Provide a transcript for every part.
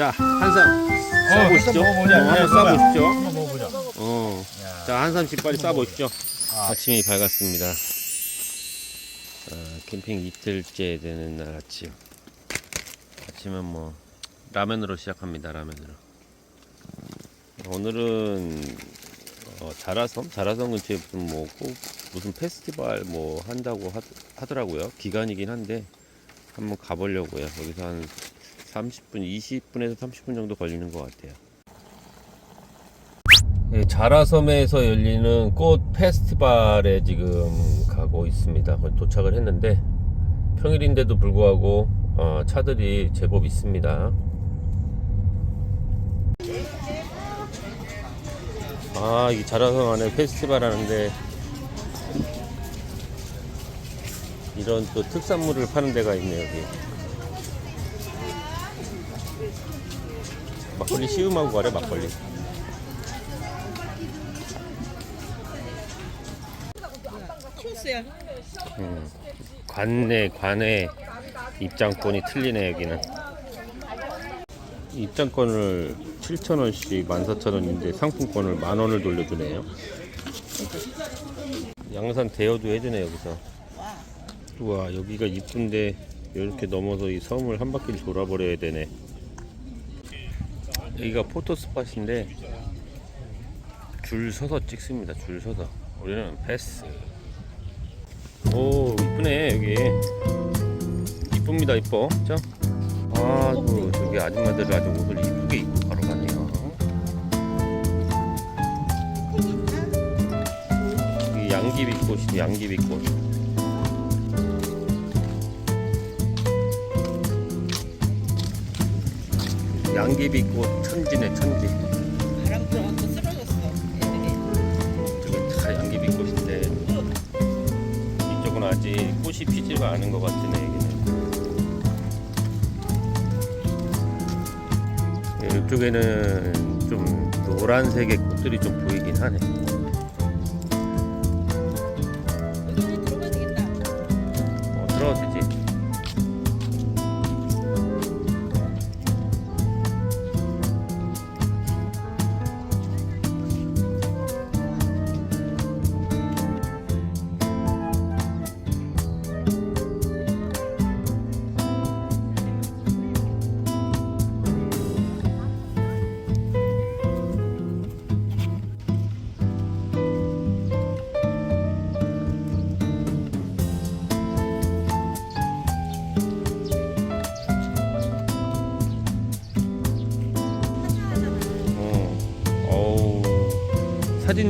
자, 한삼 싸보시죠. 한번 먹어보자. 어, 한번 야, 싸보시죠. 한번 먹어보자. 어. 야. 자, 한삼씩 빨리 싸보시죠. 아. 아침이 밝았습니다. 아, 캠핑 이틀째 되는 날 아침. 아침은 뭐 라면으로 시작합니다. 라면으로. 오늘은 어, 자라섬, 자라섬 근처에 무슨 뭐꼭 무슨 페스티벌 뭐 한다고 하, 하더라고요. 기간이긴 한데 한번 가보려고요. 여기서 한 30분, 20분에서 30분 정도 걸리는 것 같아요. 예, 자라섬에서 열리는 꽃 페스티벌에 지금 가고 있습니다. 도착을 했는데 평일인데도 불구하고 어, 차들이 제법 있습니다. 아, 이 자라섬 안에 페스티벌 하는데 이런 또 특산물을 파는 데가 있네요, 여기. 막걸리 시음하고 가래, 막걸리. 음, 관내 관내 입장권이 틀리네 여기는. 입장권을 7,000원씩 14,000원인데 상품권을 만 원을 돌려주네요. 양산 대여도 해주네 여기서. 우와 여기가 이쁜데 이렇게 넘어서 이 섬을 한 바퀴를 돌아버려야 되네 여기가 포토 스팟인데 줄 서서 찍습니다. 줄 서서. 우리는 패스. 오 이쁘네 여기. 이쁩니다 이뻐. 자 아또 저기 아줌마들 아주 옷을 이쁘게 입고 가러 가네요. 이 양귀비꽃이 양귀비꽃 양귀비꽃 천지네 천지. 바람 불어갖고 쓰러졌어. 저기 다 양귀비꽃인데 이쪽은 아직 꽃이 피지가 않은 것 같으네 여기는 예, 이쪽에는 좀 노란색의 꽃들이 좀 보이긴 하네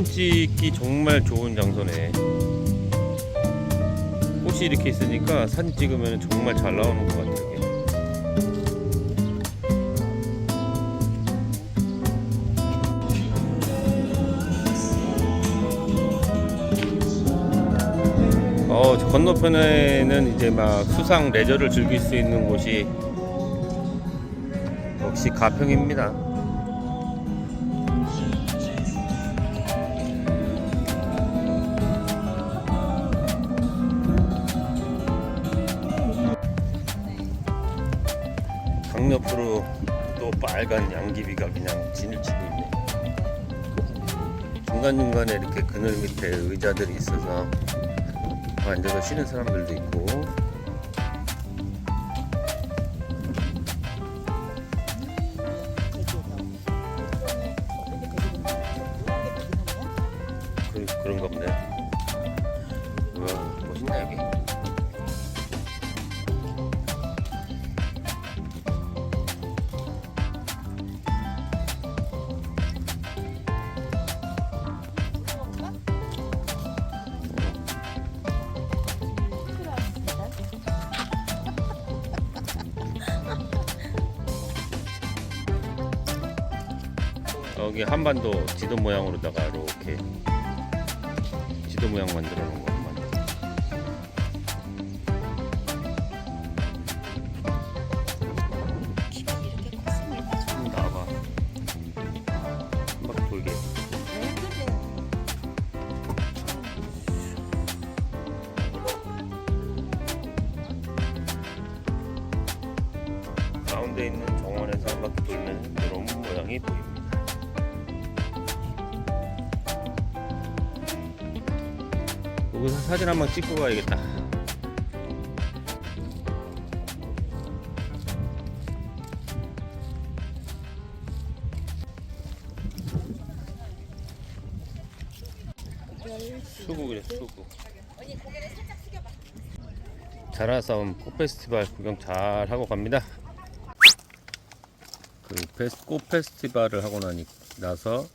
사진 찍기 정말 좋은 장소네. 꽃이 이렇게 있으니까 사진 찍으면 정말 잘 나오는 것 같아요. 여기. 어, 저 건너편에는 이제 막 수상 레저를 즐길 수 있는 곳이 역시 가평입니다. 강옆으로 또 빨간 양귀비가 그냥 진을 치고 있네. 중간중간에 이렇게 그늘 밑에 의자들이 있어서 앉아서 쉬는 사람들도 있고 그, 그런가 보네. 여기 한반도 지도 모양으로다가 이렇게 지도 모양 만들어 놓은 거. 가운데 있는 정원에서 한 바퀴 돋는 그런 모양이 보입니다. 여기서 사진 한 번 찍고 가야겠다. 수국이래 수국. 자라섬 꽃 페스티벌 구경 잘 하고 갑니다. 그 페스, 꽃 페스티벌을 하고 나니 나서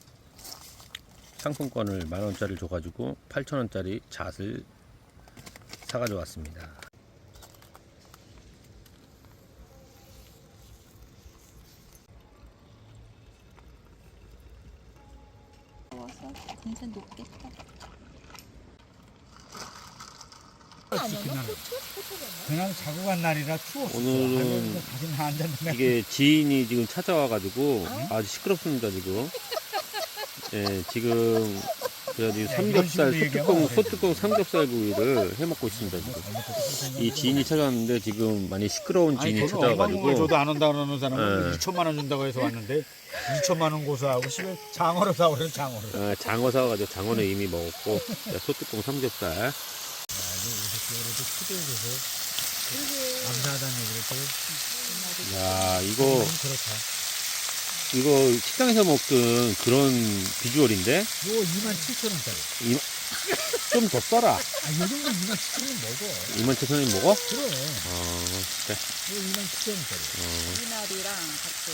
상품권을 만 원짜리 줘가지고 8천 원짜리 잣을 사가지고 왔습니다. 더워서 공산 높겠다. 그냥 자고 간 날이라 추웠어. 오늘은 가슴 안 잤는데. 이게 지인이 지금 찾아와가지고 아주 시끄럽습니다 지금. 예, 지금 그래가지고 삼겹살 소뚜껑 소뚜껑 삼겹살 구이를 해 먹고 있습니다 지금. 이 지인이 찾아왔는데 지금 많이 시끄러운 지인이 아니, 찾아와가지고 줘도 안 온다 그러는 사람은 네. 2천만 원 준다고 해서 왔는데 2천만 원 고소하고 집에 장어로 사오는 장어로. 아, 장어 사와가지고 장어는 이미 먹었고 자, 소뚜껑 삼겹살. 그래도 초대해줘서 감사하다는 얘기를 또 야 이거 그렇다. 이거 식당에서 먹던 그런 비주얼인데 이거 2만 7천 원짜리. 좀 더 써라. 아, 이 정도 2만 7천 원 먹어. 2만 7천 원이 먹어? 그래. 어, 그래. 이거 2만 7천 원짜리. 어, 이날이랑 같이.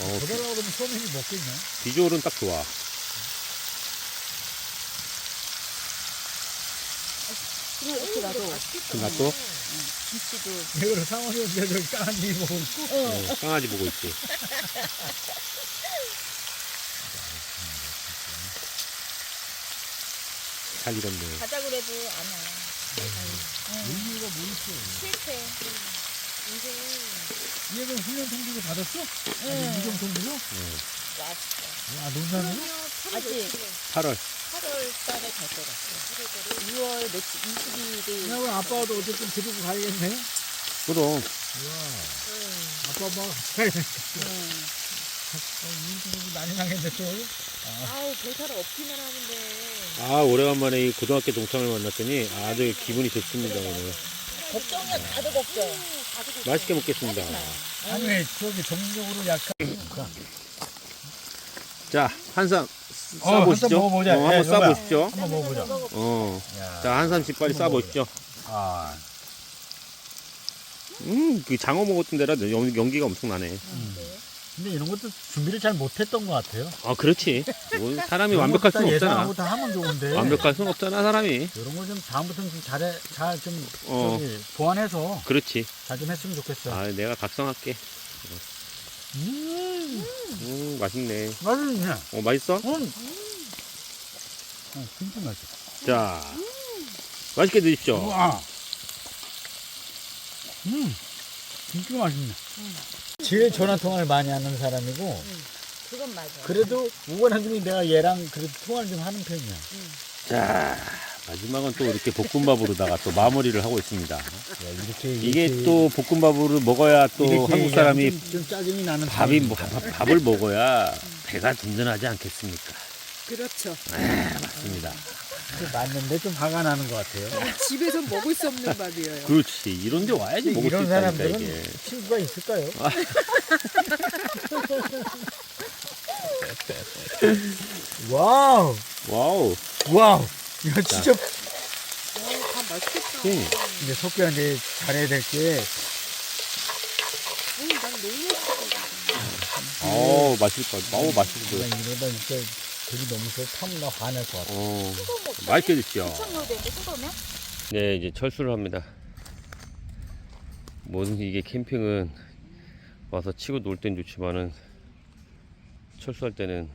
어, 더 달라고 그러면 소면이 먹겠냐? 비주얼은 딱 좋아. 그냥 이렇게 그 놔둬? 김치도. 이거를 상원이 언제 저기 까니 보고 있고. 어, 강아지 보고 있지. 잘 익었네. 가자 그래도 안 와. 의미가 뭐 있어? 실패. 얘는 훈련 통지도 받았어? 응. 무정 통지도? 왔어. 와, 농사는? 아직 8월. 8월 달에 갈 것 같아. 6월 며칠 22일. 야, 그럼 아빠도 어쨌든 데리고 가야겠네? 그럼, 우와. 아빠 엄마가 같이 가야겠네. 응. 어, 인생이 많이 나겠네, 또. 아우 별탈 없기만 하는데. 아, 오래간만에 이 고등학교 동창을 만났더니 아주 기분이 좋습니다, 오늘. 걱정이야 다들 걱정. 맛있게 먹겠습니다. 아니, 저기 정적으로 약간. 자, 어, 싸보시죠. 한쌈 먹어보자. 어, 한번 예. 싸보시죠. 한번 먹어보자. 어. 야. 자, 한 쌈씩 빨리 싸보시죠. 아, 음, 그 장어 먹었던 데라 연- 연기가 엄청 나네. 근데 이런 것도 준비를 잘 못했던 것 같아요. 아, 그렇지. 뭐 사람이 이런 완벽할 것도 수는 다 없잖아. 예상하고 다 하면 좋은데. 완벽할 수는 없잖아, 사람이. 이런 거 좀 다음부터는 좀 잘해, 잘 좀, 어. 보완해서 그렇지. 잘 좀 했으면 좋겠어. 아, 내가 각성할게. 음, 음, 맛있네. 맛있네. 어, 맛있어? 음. 어, 진짜 맛있어. 자, 맛있게 드십시오. 우와. 음, 진짜 맛있네. 제일 전화 통화를 많이 하는 사람이고, 그건 맞아. 그래도 우원하더니 내가 얘랑 그래도 통화를 좀 하는 편이야. 자, 마지막은 또 이렇게 볶음밥으로다가 또 마무리를 하고 있습니다. 야, 이렇게 이게 이렇게- 또 볶음밥으로 먹어야 또 이렇게 한국 사람이 좀, 좀 짜증이 나는 밥이 뭐-. 밥, 밥을 먹어야 배가 든든하지 않겠습니까? 그렇죠. 네, 맞습니다. 그 맞는데 좀 화가 나는 것 같아요. 집에서 먹을 수 없는 밥이에요. 그렇지. 이런 데 와야지 먹을 수 이런 있다니까 사람들은 이게. 친구가 있을까요? 와우, 와우. 와우, 이거 진짜. 다 맛있겠다. 응. 근데 석규한테 잘해야 될 게, 응, 난 너무 맛있어. 어, 맛있을 것 같아. 어우, 맛있을 것 같아. 이러다 진짜 되게 너무 서 타면 나 화낼 것 같아. 어, 맛있게 드십시오. 넣어야 되는데 뜨거우면? 네, 이제 철수를 합니다. 뭐든 이게 캠핑은 와서 치고 놀 땐 좋지만은 철수할 때는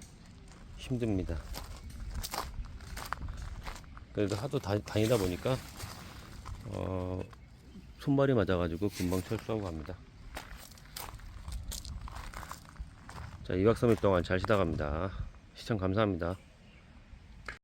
힘듭니다. 그래도 하도 다, 다니다 보니까 어, 손발이 맞아가지고 금방 철수하고 갑니다. 자, 2박 3일 동안 잘 쉬다 갑니다. 시청 감사합니다.